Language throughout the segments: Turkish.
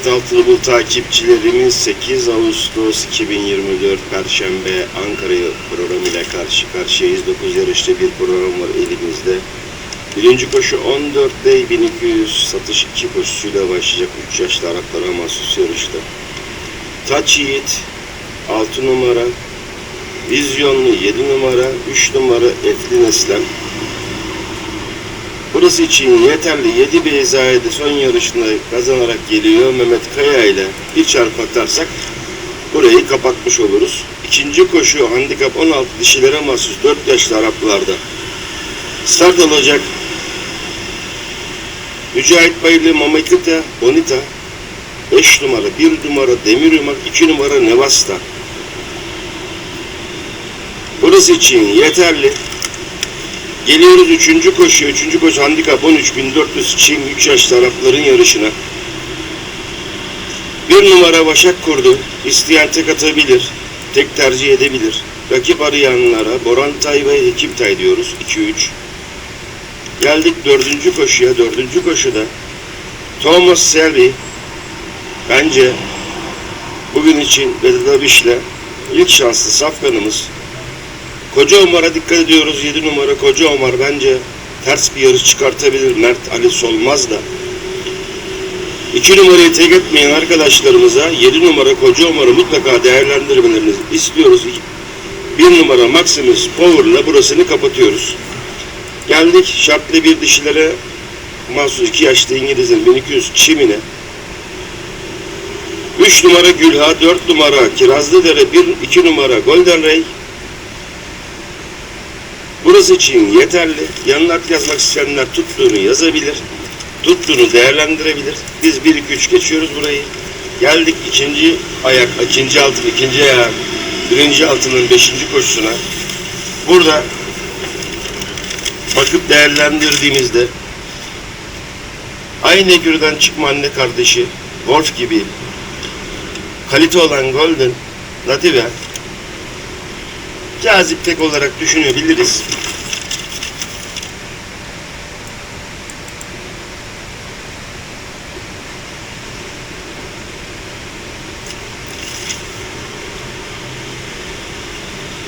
Evet altılı bul takipçilerimiz 8 Ağustos 2024 Perşembe Ankara programıyla karşı karşıyayız. 9 yarışta bir program var elimizde. Birinci koşu 14 Day 1200 satış 2 koşusuyla başlayacak 3 yaşlı Araplara mahsus yarışta. Taç Yiğit 6 numara, Vizyonlu 7 numara, 3 numara Etli Neslem, Burası için yeterli 7 Beyza'ydı son yarışında kazanarak geliyor Mehmet Kaya ile bir çarp atarsak burayı kapatmış oluruz. İkinci koşu handikap 16 dişilere mahsus 4 yaşlı Araplarda. Start olacak. Mücahit Bayırlı Mamakita Bonita 5 numara, 1 numara Demir Yumak, 2 numara Nevasta. Burası için yeterli. Geliyoruz üçüncü koşuya. Üçüncü koşu handikap 13.400 Çin 3 yaşlı Arapların yarışına. Bir numara Başak kurdu. İsteyen tek atabilir. Tek tercih edebilir. Rakip arayanlara Boran Tay ve Hekim Tay diyoruz. 2-3. Geldik dördüncü koşuya. Dördüncü koşuda Thomas Selby bence bugün için Vedat Abiş'le ilk şanslı safkanımız Koca Omar'a dikkat ediyoruz. 7 numara Koca Omar bence ters bir yarış çıkartabilir. Mert Ali Solmaz da. 2 numarayı tek etmeyen arkadaşlarımıza 7 numara Koca Omar'ı mutlaka değerlendirmelerini istiyoruz. 1 numara Maximus Power'la burasını kapatıyoruz. Geldik şartlı bir dişilere mahsus 2 yaşlı İngiliz'in 1200 çimine. 3 numara Gülha, 4 numara Kirazlıdere, 1 2 numara Golden Ray, Burası için yeterli. Yanına yazmak isteyenler tuttuğunu yazabilir. Tuttuğunu değerlendirebilir. Biz 1-2-3 geçiyoruz burayı. Geldik ikinci ayak, ikinci altın, ikinci ayağı, birinci altının beşinci koşusuna. Burada bakıp değerlendirdiğimizde aynı ekürden çıkma anne kardeşi Wolf gibi kalite olan Golden Native cazip tek olarak düşünebiliriz.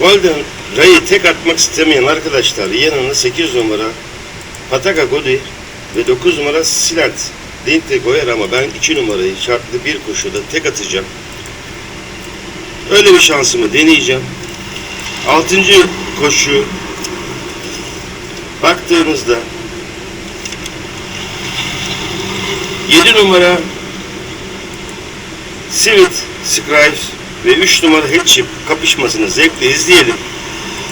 Golden Ray'i tek atmak istemeyen arkadaşlar yanına 8 numara Pataka Godi ve 9 numara Silent Dinte koyar ama ben 2 numarayı şartlı bir koşuda tek atacağım. Öyle bir şansımı deneyeceğim. Altıncı koşu baktığınızda 7 numara Sivit Scribes ve 3 numara Headship kapışmasını zevkle izleyelim.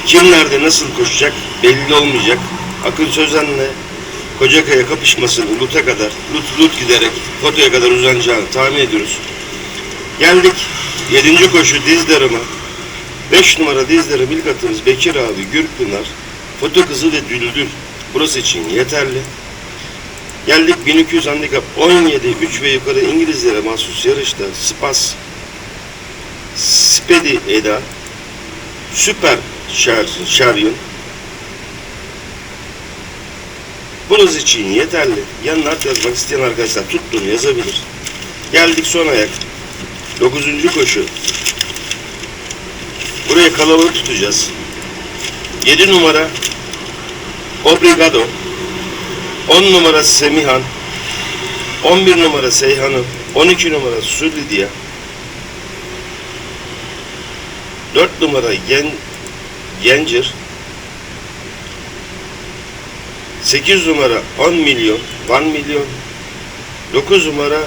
Kim nerede nasıl koşacak belli olmayacak. Akın Sözen'le Kocakaya kapışmasını Lut'a kadar, Lut Lut giderek fotoya kadar uzanacağını tahmin ediyoruz. Geldik 7. koşu Dizdarım'a. 5 numara dizlere ilk atımız Bekir abi, Gürpınar, Foto Kızı ve Düldül. Burası için yeterli. Geldik 1200 handikap 17, 3 ve yukarı İngilizlere mahsus yarışta Spas, Spedi Eda, Süper Şer, Şeryun. Burası için yeterli. Yanına at yazmak isteyen arkadaşlar tuttuğunu yazabilir. Geldik son ayak. 9. koşu. Buraya kalabalık tutacağız. 7 numara Obrigado. 10 numara Semihan. 11 numara Seyhan'ı 12 numara Sulidia 4 numara Gen Gencir. 8 numara 10 milyon 1 milyon. 9 numara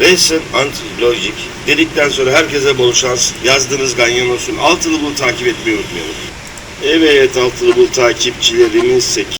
Racing Anti-Logic dedikten sonra herkese bol şans. Yazdığınız ganyan olsun. Altılı Bul takip etmeyi unutmayalım. Evet Altılı Bul takipçilerimiz 8